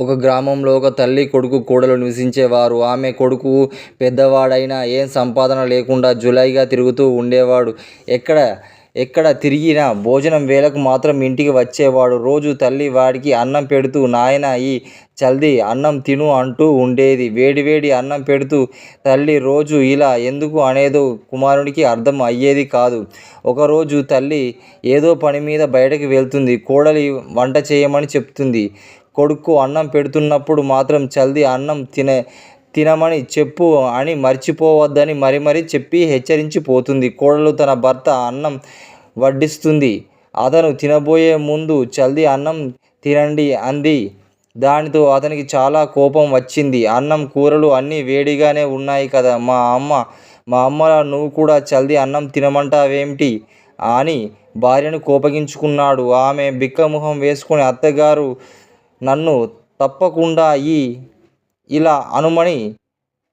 ఒక గ్రామంలో ఒక తల్లి కొడుకు కోడలు నివసించేవారు. ఆమె కొడుకు పెద్దవాడైనా ఏం సంపాదన లేకుండా జులైగా తిరుగుతూ ఉండేవాడు. ఎక్కడ ఎక్కడ తిరిగినా భోజనం వేళకు మాత్రం ఇంటికి వచ్చేవాడు. రోజు తల్లి వాడికి అన్నం పెడుతూ నాయనా ఈ చల్ది అన్నం తిను అంటూ ఉండేది. వేడివేడి అన్నం పెడుతూ తల్లి రోజు ఇలా ఎందుకు అనేదో కుమారునికి అర్థం అయ్యేది కాదు. ఒకరోజు తల్లి ఏదో పని మీద బయటకు వెళ్తుంది. కోడలి వంట చేయమని చెప్తుంది. కొడుకు అన్నం పెడుతున్నప్పుడు మాత్రం చల్ది అన్నం తినే తినమని చెప్పు అని మర్చిపోవద్దని మరీమరీ చెప్పి హెచ్చరించిపోతుంది కోడలు తన భర్త అన్నం వడ్డిస్తుంది. అతను తినబోయే ముందు చల్ది అన్నం తినండి అంది. దానితో అతనికి చాలా కోపం వచ్చింది. అన్నం కూరలు అన్నీ వేడిగానే ఉన్నాయి కదా. మా అమ్మ మా అమ్మలా నువ్వు కూడా చల్ది అన్నం తినమంటావేమిటి? అని భార్యను కోపగించుకున్నాడు. ఆమె బిక్కమొహం వేసుకుని అత్తగారు నన్ను తప్పకుండా ఈ ఇలా అనుమని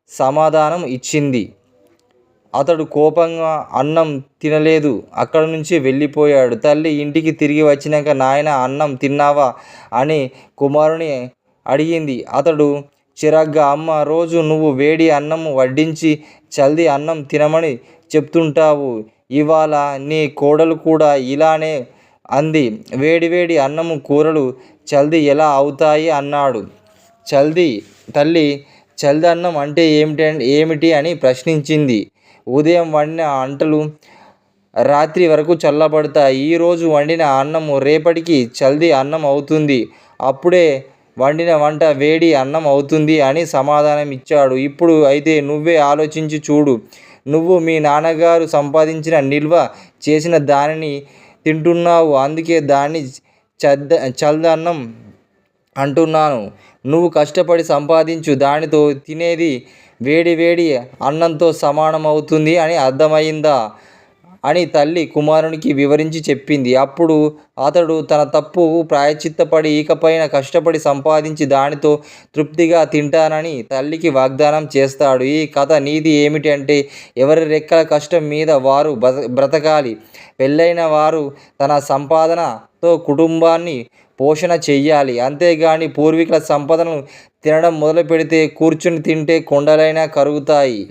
సమాధానం ఇచ్చింది. అతడు కోపంగా అన్నం తినలేదు. అక్కడినుంచి వెళ్ళిపోయాడు. తల్లి ఇంటికి తిరిగి వచ్చినాక నాయన అన్నం తిన్నావా? అని కుమారుని అడిగింది. అతడు చిరాగ్గా అమ్మ రోజు నువ్వు వేడి అన్నం వడ్డించి చల్ది అన్నం తినమని చెప్తుంటావు. ఇవాళ నీ కోడలు కూడా ఇలానే అంది. వేడివేడి అన్నం కూరలు చల్ది ఎలా అవుతాయి? అన్నాడు. చల్ది తల్లి చల్దన్నం అంటే ఏమిటి? అని ప్రశ్నించింది. ఉదయం వండిన అంటలు రాత్రి వరకు చల్లబడతాయి. ఈరోజు వండిన అన్నం రేపటికి చల్ది అన్నం అవుతుంది. అప్పుడే వండిన వంట వేడి అన్నం అవుతుంది అని సమాధానం ఇచ్చాడు. ఇప్పుడు అయితే నువ్వే ఆలోచించి చూడు. నువ్వు మీ నాన్నగారు సంపాదించిన నిల్వ చేసిన దానిని తింటున్నావు. అందుకే దాన్ని చద్ద చల్దన్నం అంటున్నాను. నువ్వు కష్టపడి సంపాదించు దానితో తినేది వేడి వేడి అన్నంతో సమానం అవుతుంది అని అర్థమైందా అని తల్లి కుమారునికి వివరించి చెప్పింది. అప్పుడు అతడు తన తప్పు ప్రాయశ్చిత్తపడి ఇకపైన కష్టపడి సంపాదించి దానితో తృప్తిగా తింటానని తల్లికి వాగ్దానం చేస్తాడు. ఈ కథ నీతి ఏమిటంటే ఎవరి రెక్కల కష్టం మీద వారు బ్రతకాలి. పెళ్ళైన వారు తన సంపాదనతో కుటుంబాన్ని పోషణ చెయ్యాలి. అంతేగాని పూర్వీకుల సంపదను తినడం మొదలుపెడితే కూర్చుని తింటే కొండలైనా కరుగుతాయి.